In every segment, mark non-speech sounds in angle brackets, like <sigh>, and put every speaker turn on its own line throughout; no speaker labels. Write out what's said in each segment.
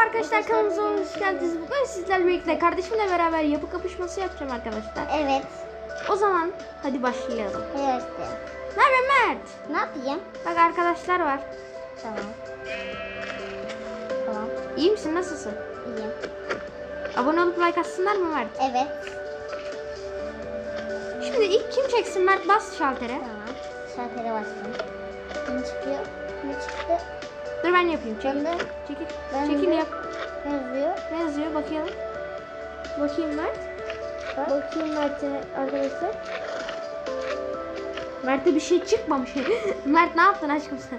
arkadaşlar kanalımıza hoş geldiniz. Bugün sizlerle birlikte kardeşimle beraber yapı kapışması yapacağım arkadaşlar.
Evet.
O zaman hadi başlayalım.
Evet.
Haber Mert?
Ne yapayım?
Bak arkadaşlar var.
Tamam. Tamam.
İyi misin? Nasılsın?
İyiyim.
Abone olup like atsınlar mı Mert?
Evet.
Şimdi ilk kim çeksin Mert? Bas şaltere.
Tamam. Şaltere bastım. Ne çıkıyor? Ne çıktı?
Dur ben yapayım. Çekil.
Ben de
Çekil.
Ben
Çekil
de-
yap.
ne yazıyor?
Ne yazıyor? Bakayım. Bakayım Mert.
Bak.
Bakayım Mert'e arkadaşlar. Mert'e bir şey çıkmamış. <laughs> Mert ne yaptın aşkım sen?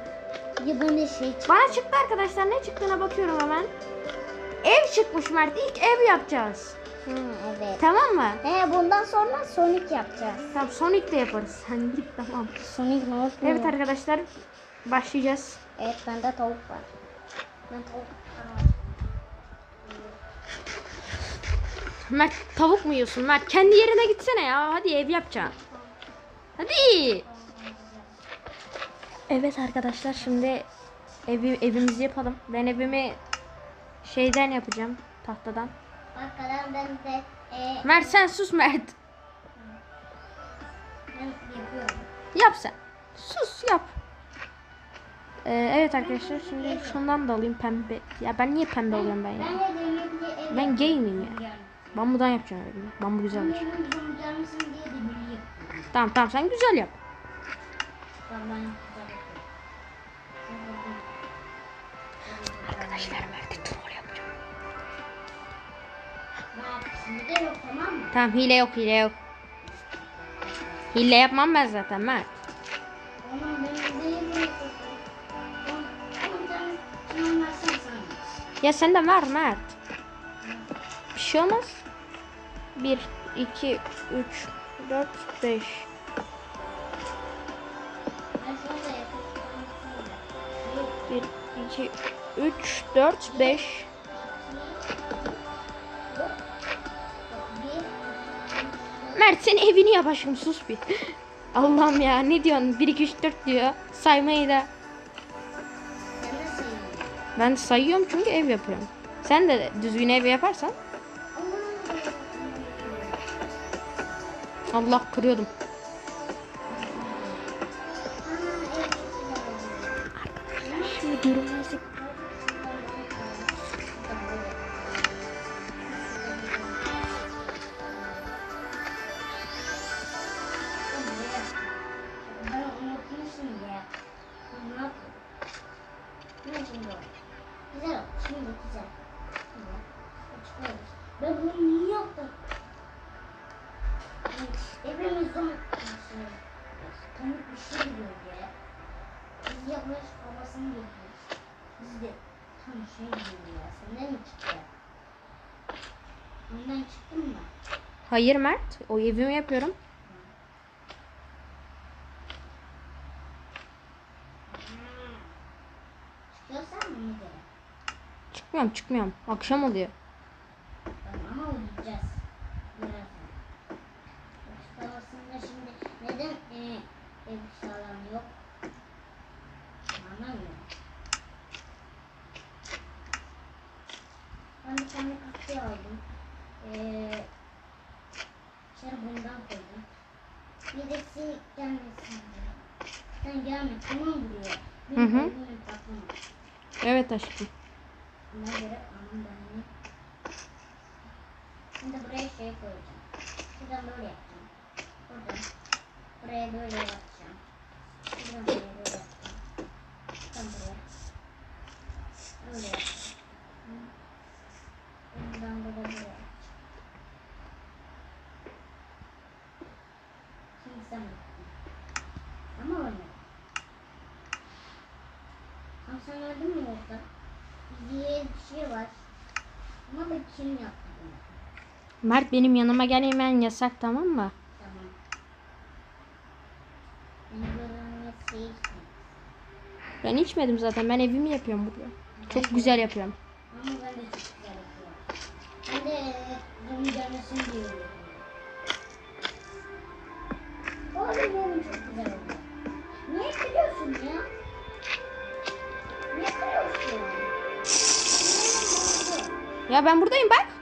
Ya bana şey çıktı.
Bana çıktı arkadaşlar. Ne çıktığına bakıyorum hemen. Ev çıkmış Mert. İlk ev yapacağız.
Hı, evet.
Tamam mı?
He bundan sonra Sonic yapacağız.
Tamam Sonic de yaparız. Sen git tamam.
Sonic ne olsun?
Evet arkadaşlar. Başlayacağız.
Evet bende tavuk var. Ben tavuk
Mert tavuk mu yiyorsun Mert? Kendi yerine gitsene ya. Hadi ev yapacaksın. Hadi. Evet arkadaşlar şimdi evi, evimizi yapalım. Ben evimi şeyden yapacağım. Tahtadan.
Arkadan ben de e,
Mert sen sus Mert.
ben yapıyorum.
Yap sen. Sus yap. Ee, evet arkadaşlar şimdi şundan da alayım pembe. Ya ben niye pembe oluyorum ben ya?
Ben
gay miyim ya? Bambudan yapacağım evimi. Bambu güzel olur.
Benim bizim gelmesin diye demirli yapıyorum.
Tamam tamam sen güzel yap. Arkadaşlar Mert'e troll yapacağım.
Tamam
hile yok hile yok. Hile yapmam ben zaten Mert. Ya sen de ver Mert. Bir şey olmaz. 1, 2, 3, 4, 5.
Ben şunu da yapıyorum.
1, 2, 3, 4, 5.
Bir,
Mert sen evini yap sus bir. <laughs> Allah'ım ya ne diyorsun? 1, 2, 3, 4 diyor. Saymayı da. Ben sayıyorum çünkü ev yapıyorum. Sen de düzgün ev yaparsan. Allah kırıyordum.
Hepimizden komik bir şey diyor ya. Biz yapmış babasını yapmış. Biz de tam şey diyor ya. Senden mi çıktı? Ondan çıktın mı?
Hayır Mert. O evimi yapıyorum.
Çıkıyorsan mı?
Çıkmıyorum çıkmıyorum. Akşam oluyor.
Tamam ama uyuyacağız. Birazdan. Açıklamasında şimdi neden e, ev sağlam yok? Anlamıyorum. Ben bir tane kahve aldım. Ee, içeri bundan koydum. Birisi gelmesin diye. Sen gelme tamam buraya.
Hı hı. Evet aşkım.
Ona göre anam ben Şimdi buraya şey koyacağım. Şuradan böyle yapacağım. Buradan. Buraya böyle yapacağım. Buradan buraya böyle yapacağım. Buradan buraya. Böyle yapacağım. Hı. Buradan böyle böyle yapacağım. Şimdi sen bak. Ama öyle. Ama sen gördün mü orada? diye bir şey var. Ama da kim yaptı bunu?
Mert benim yanıma gelmeyen yasak tamam mı?
Tamam.
Ben içmedim zaten. Ben evimi yapıyorum burada. Çok güzel yapıyorum.
Ama ben de çok güzel yapıyorum. Ben de bunun gelmesini diyorum. Oğlum benim çok güzel oldu. Niye ya? Niye?
Ya ben buradayım bak.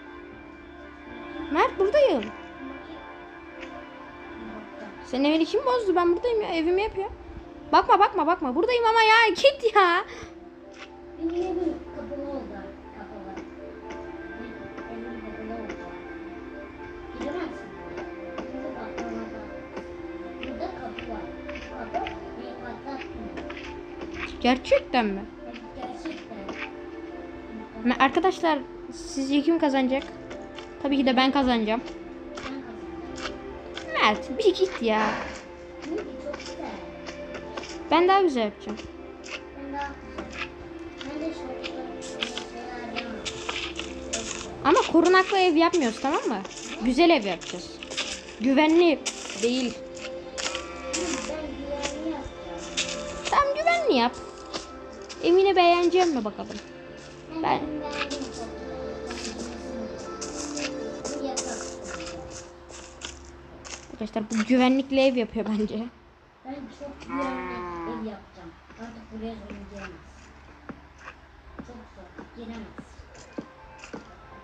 Mert buradayım. Senin evini kim bozdu? Ben buradayım ya. Evimi yapıyor. Bakma bakma bakma. Buradayım ama ya. Git ya. Gerçekten mi?
Gerçekten.
Arkadaşlar sizce kim kazanacak? Tabii ki de ben kazanacağım. Mert bir git ya. Ben daha güzel yapacağım. Ama korunaklı ev yapmıyoruz tamam mı? Güzel ev yapacağız. Güvenli değil. Tam güvenli yap. Evini beğeneceğim mi bakalım?
Ben,
Arkadaşlar bu güvenlikli ev yapıyor bence.
Ben çok güvenli ev yapacağım. Artık buraya zorun giremez. Çok zor. Giremez.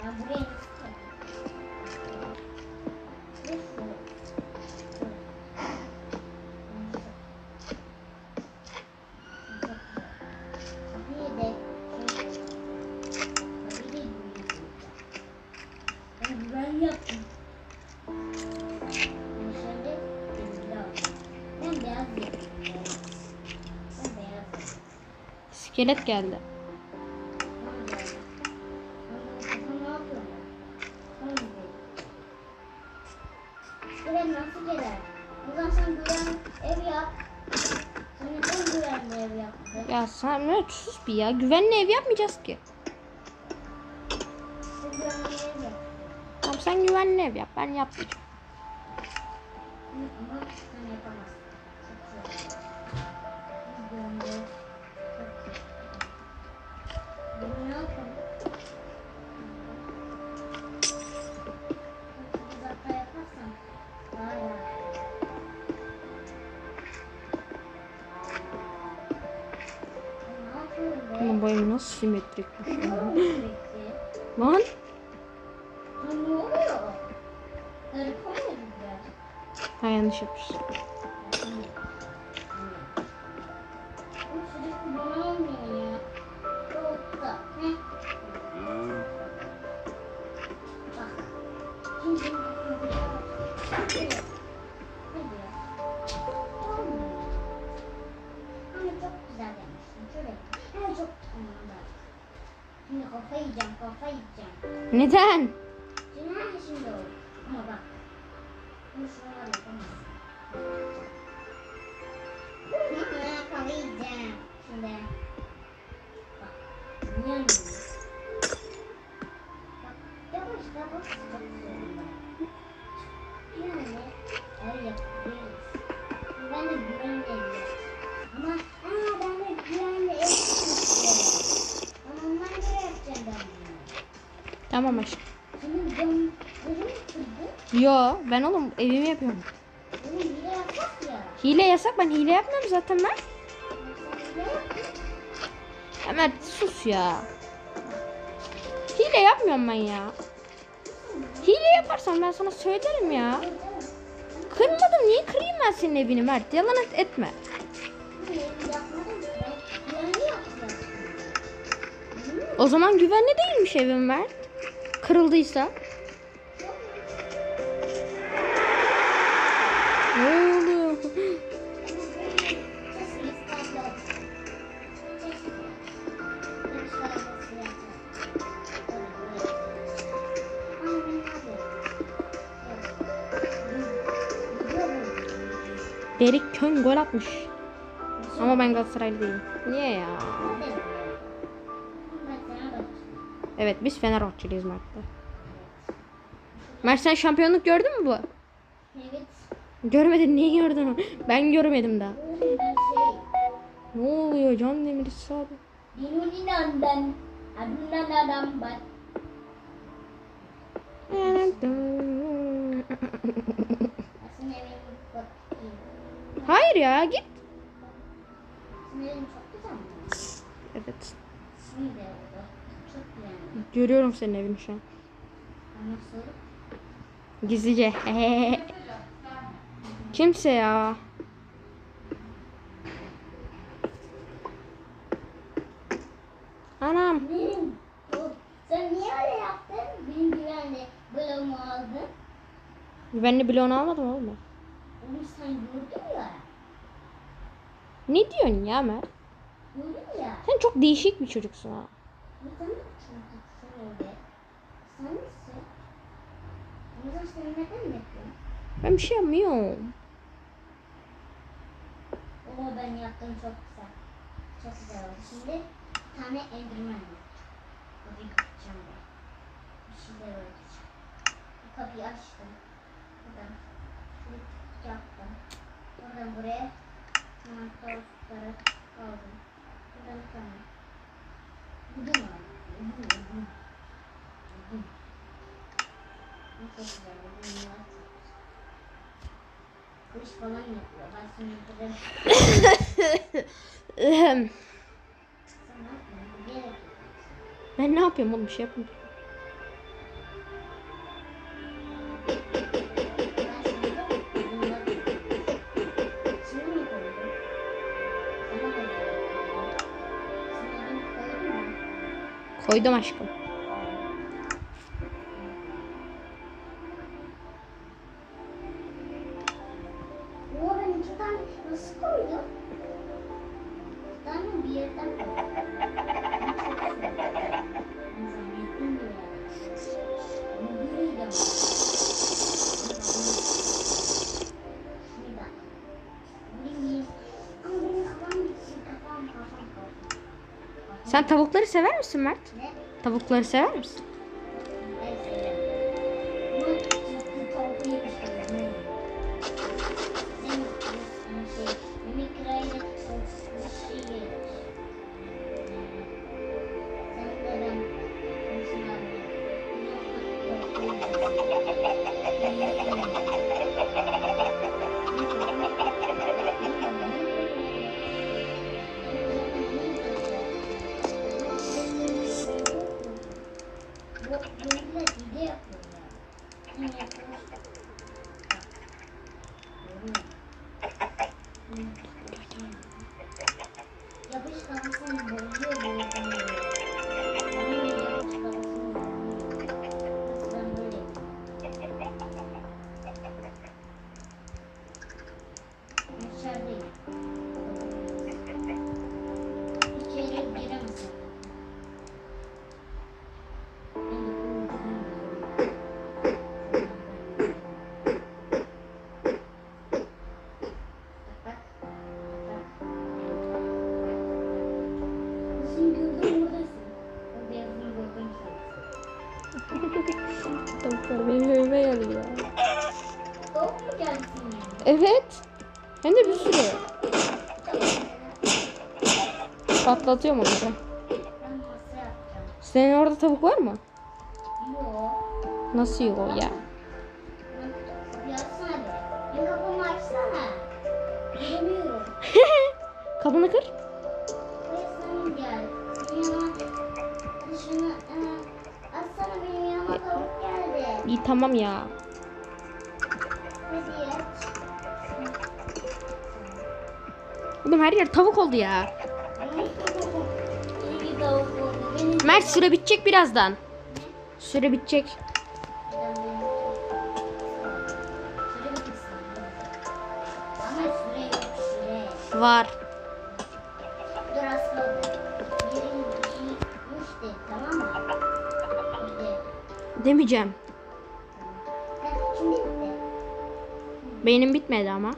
Ben buraya Tamam geldi. İskelet nasıl gelir? Sen güven ev yap. Senin en güvenli ev yaptın.
Ya sen Mert sus bir ya. Güvenli ev yapmayacağız ki.
Sen güvenli ev yap.
Tamam sen güvenli ev yap. Ben yapmayacağım.
Hı,
nasıl simetrikmiş
sürekli?
Lan ha yanlış yapmışsın.
Bu sürekli
Neden? Tamam aşkım. Yo ben oğlum evimi yapıyorum.
Hile yapsak ya.
Hile yasak ben hile yapmıyorum zaten ben. Mert sus ya. Hile yapmıyorum ben ya. Hile yaparsan ben sana söylerim ya. Kırmadım niye kırayım ben senin evini Mert? Yalan et, etme. O zaman güvenli değilmiş evim Mert. Kırıldıysa. Ne oluyor? Berik Kön gol atmış. Ama ben Galatasaraylı değilim. Niye ya? Evet biz Fenerbahçeliyiz Mert'te. Mert sen şampiyonluk gördün mü bu?
Evet.
Görmedin niye gördün? Ben görmedim daha.
Ben şey,
Ne oluyor Can Demir sağda?
Dinuninandan, adunanadan bat. Aslında evim bakayım.
Hayır ya git.
Görüyorum senin evini şu an. Gizlice. <laughs> Kimse ya. Anam.
Benim. Sen niye öyle yaptın? Benim güvenli bloğumu aldın.
De bloğunu almadım oğlum ben.
Onu sen gördün ya.
Ne diyorsun ya Mert?
Gördün ya.
Sen çok değişik bir çocuksun ha.
Neden çocuksun Sen misin? Neden yapıyorsun?
Ben bir şey yapmıyorum.
Oo ben yaptım çok güzel. Çok güzel oldu. Şimdi bir tane enderman yapacağım. Kapıyı kapatacağım ben. Bir şeyler öğreteceğim. Bu kapıyı açtım. Buradan şunu yaptım. Buradan buraya tavukları aldım. Buradan bir tane. Budum aldım. Budum, budum. Budum. Ben şimdi burada
Ahem.
Sen ne yapıyorsun? Bir yere gidiyorsun.
ben ne yapıyorum oğlum bir şey yapmıyorum.
Koydum? Sana Ama benim kafam gitti. Kafam kafam kafam.
Sen tavukları sever misin Mert?
Ne?
Tavukları sever misin?
Ben masa yapacağım.
Senin orada tavuk var mı?
Yok.
Nasıl yok ya?
Bir kapımı açsana.
Kapını kır. İyi tamam ya. Oğlum her yer tavuk oldu ya. Mert süre bitecek birazdan. Süre bitecek. Var. Demeyeceğim. Benim bitmedi ama.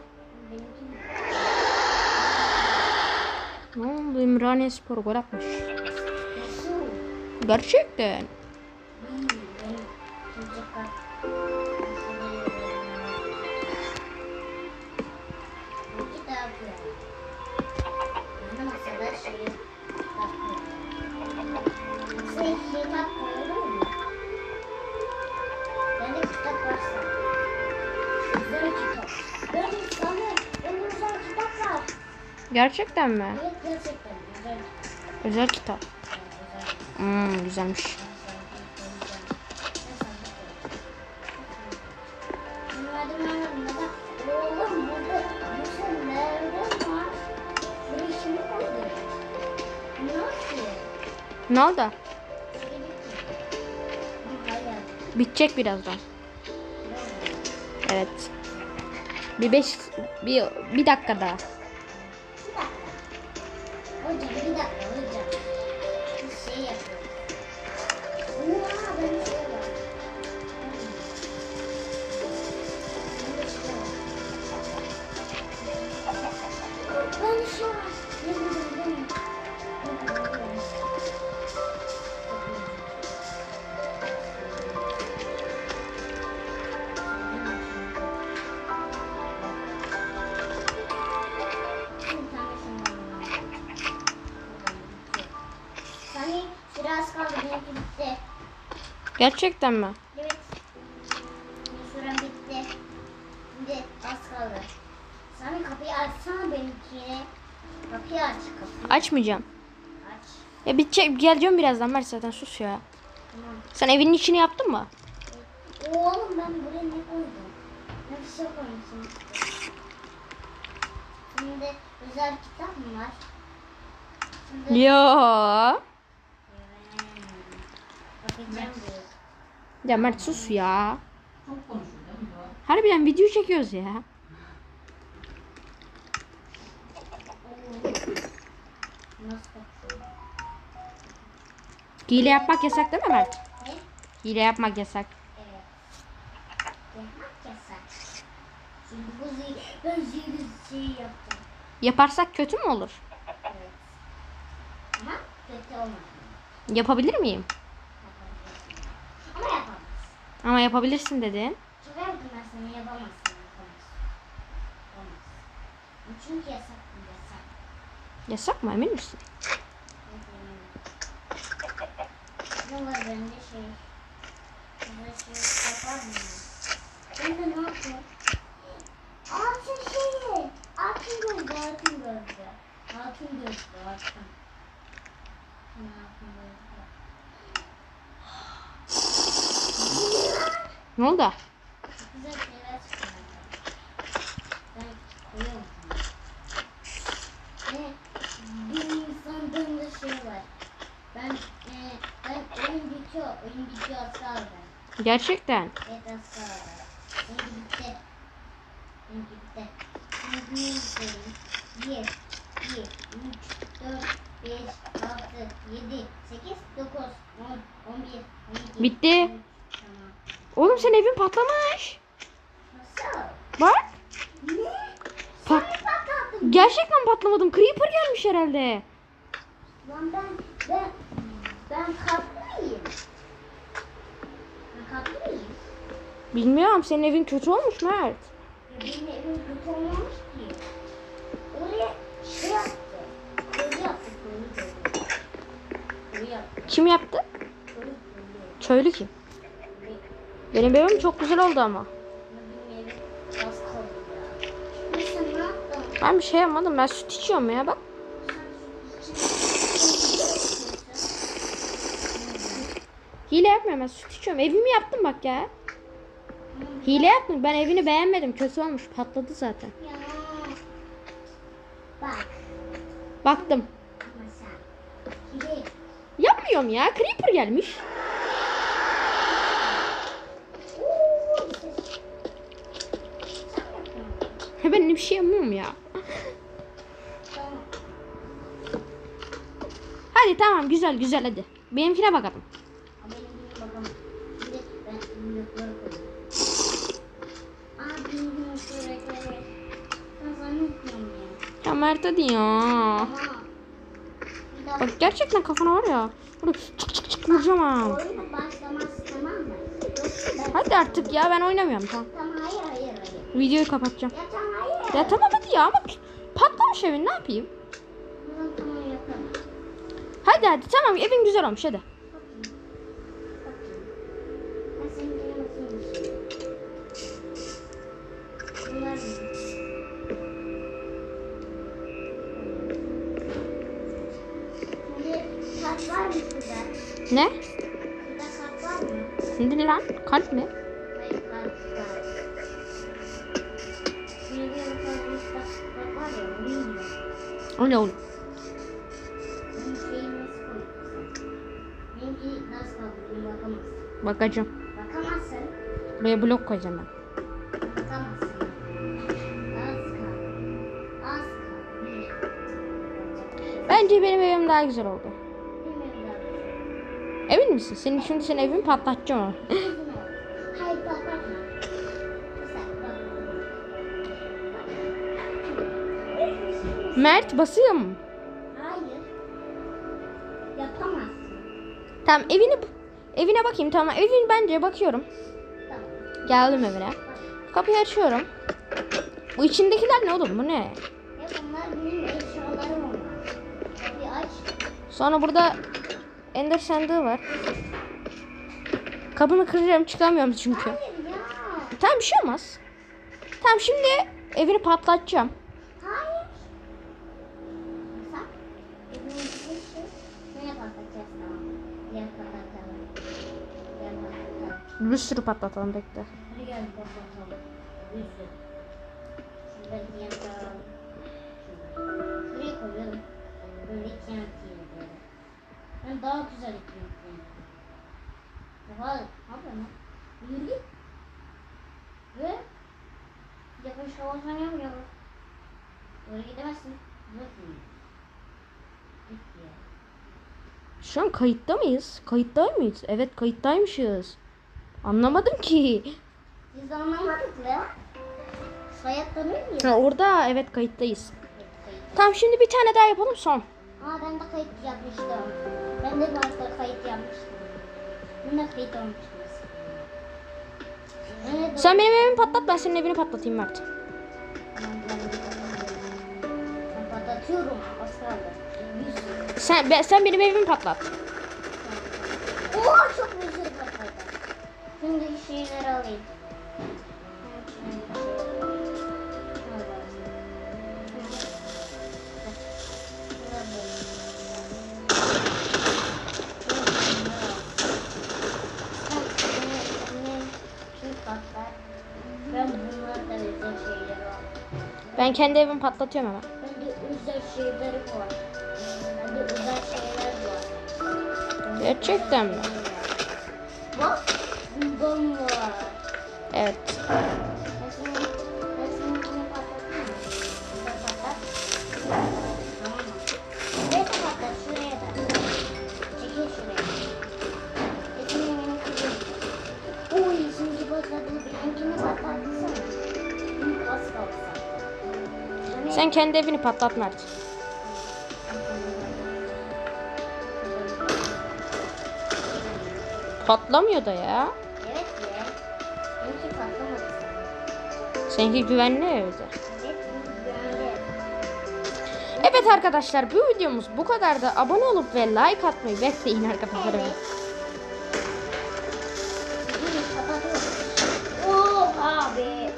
Ne oldu? İmraniye Spor gol atmış. Gerçekten. Gerçekten mi?
Evet gerçekten.
Özel kitap. Hmm, güzelmiş.
Ne oldu? Bitecek birazdan. Evet. Bir beş, bir, bir dakika daha.
Bir dakika. Hocam bir dakika.
Gerçekten mi?
Evet. Sürem bitti. Şimdi az kaldı. Sani kapıyı açsana benimkine. Kapıyı aç kapıyı.
Açmayacağım.
Aç.
Ya bitecek geleceğim birazdan Mert zaten sus ya.
Tamam.
Sen evinin içini yaptın mı?
Oğlum ben buraya ne koydum? Ne bir şey koymuşum. Şimdi özel kitap mı var? Şimdi
Yo.
Hmm. bakacağım diyor.
Ya Mert sus ya.
Çok konuşuyor değil mi? Doğru.
Harbiden video çekiyoruz ya.
Nasıl bakıyor?
Hile yapmak yasak değil mi Mert?
Ne?
Hile yapmak yasak.
Evet. Yapmak yasak. Şimdi bu zi ben zihni şey yaptım.
Yaparsak kötü mü olur?
Evet. Ama kötü olmadı.
Yapabilir miyim?
Ama
yapabilirsin dedin.
Ben seni yapamazsın. Yapamaz. Olmaz. Bu çünkü yasak yasak.
Yasak mı emin misin?
Ne var bende şey? Burada şey yapar mı? Ben de ne yapayım? Altın şeyi. Altın gözlü, altın gözlü. Altın gözlü, altın. Ne altın gözlü?
Ne oldu?
Güzel şeyler çıktı benden. Ben koyuyorum sana. Ne? Bir insandığımda şey var. Ben e, ben oyun bitiyor. Oyun bitiyor az kaldı.
Gerçekten.
Bir. Bir, iki, üç, dört, beş, altı, bir, on.
Bitti. Oğlum senin evin patlamış.
Nasıl?
Bak.
Ne?
Pat
Sen.
Gerçekten patlamadım. Creeper gelmiş herhalde.
Lan ben, ben, ben? Ben?
Bilmiyorum senin evin kötü olmuş Mert.
Benim evim kötü olmamış ki. Oraya şey yaptı. Köylü yaptı, köylü köylü. Köylü yaptı,
Kim yaptı?
köylü köylü.
Köylü kim? Benim evim çok güzel oldu ama. Ben bir şey yapmadım. Ben süt içiyorum ya bak. Hile yapmıyorum ben süt içiyorum. Evimi yaptım bak ya. Hile yaptım. Ben evini beğenmedim. Kötü olmuş. Patladı zaten.
Bak.
Baktım. Yapmıyorum ya. Creeper gelmiş. Ben bir şey yapmıyorum ya. Hadi tamam güzel güzel hadi. Benimkine bakalım.
Ya.
Mert hadi ya. Bak gerçekten kafana var ya. Böyle çık çık çık vuracağım ha. Hadi artık ya ben oynamıyorum tamam.
Tamam hayır hayır hayır.
Videoyu kapatacağım.
Ya tamam
hadi ya ama patlamış evin ne yapayım? Hadi hadi tamam evin güzel olmuş hadi. O ne oğlum? Bakacağım.
Bakamazsın.
Buraya blok koyacağım ben.
Bakamazsın.
Bence benim evim daha güzel oldu. Emin misin? Senin şimdi senin evini patlatacağım <laughs> Mert basıyor mu?
Hayır. Yapamazsın.
Tamam evini evine bakayım tamam evin bence bakıyorum.
Tamam.
Geldim evine. Kapıyı açıyorum. Bu içindekiler ne oğlum bu ne?
Ya bunlar benim eşyalarım onlar. Kapıyı aç.
Sonra burada ender sandığı var. Kapını kıracağım çıkamıyorum çünkü.
Hayır ya.
Tamam bir şey olmaz. Tamam şimdi evini patlatacağım.
Hayır. Sen evin içi neye patlatacağız tamam. Gel patlatalım. Gel patlatalım.
Bir sürü patlatalım bekle.
Ben daha güzel ekledim. Daha ne yapıyorsun lan? Yürü git. Ve yakın şavasan yapmıyorum. Oraya gidemezsin. Nasıl? Git ya.
Şu an kayıtta mıyız? Kayıtta mıyız? Evet kayıttaymışız. Anlamadım ki.
Biz anlamadık la. Sayaklanıyor muyuz?
Ha, orada evet kayıttayız. Tamam şimdi bir tane daha yapalım son.
Aa ben de kayıt yapmıştım. Ben de başta kayıt yapmıştım. Ben de kayıt olmuştum. Evet,
Sen benim evimi patlat ben senin evini patlatayım Mert.
Ben patlatıyorum.
Sen, ben, sen benim evimi patlat.
Oha çok patladı. Şimdi şeyleri alayım. Ben
kendi evimi patlatıyorum hemen.
Bende özel şeyleri var. Bende özel şeyler var.
Gerçekten mi?
Var.
Evet.
Sen
kendi evini patlat Mert. Patlamıyor da ya. Seninki güvenli evde.
Evet,
arkadaşlar bu videomuz bu kadar da abone olup ve like atmayı bekleyin arkadaşlar. Evet.
Abi.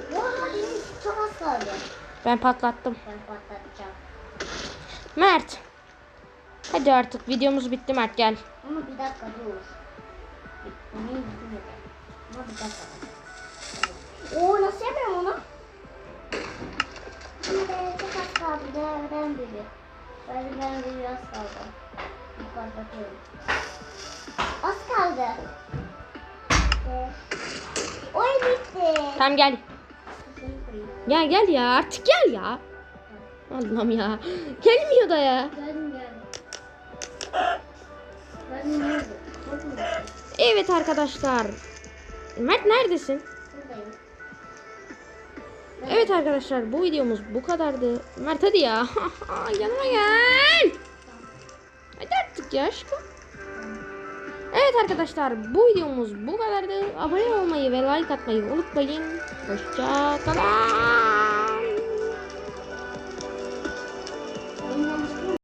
Ben patlattım.
Ben patlatacağım.
Mert. Hadi artık videomuz bitti Mert gel.
Ama bir dakika dur. Ama bir dakika. Oo nasıl yapıyorum onu? Ben çok az kaldı. Devren biri. Devren biri az kaldı. Bir patlatıyorum. Az kaldı. Ee, Oy bitti.
Tamam gel. Gel gel ya artık gel ya. Allah'ım ya. Gelmiyor da ya. Evet arkadaşlar. Mert neredesin? Evet arkadaşlar bu videomuz bu kadardı. Mert hadi ya. <laughs> Yanıma gel. Hadi artık ya aşkım. Evet arkadaşlar bu videomuz bu kadardı. Abone olmayı ve like atmayı unutmayın. Hoşça kalın.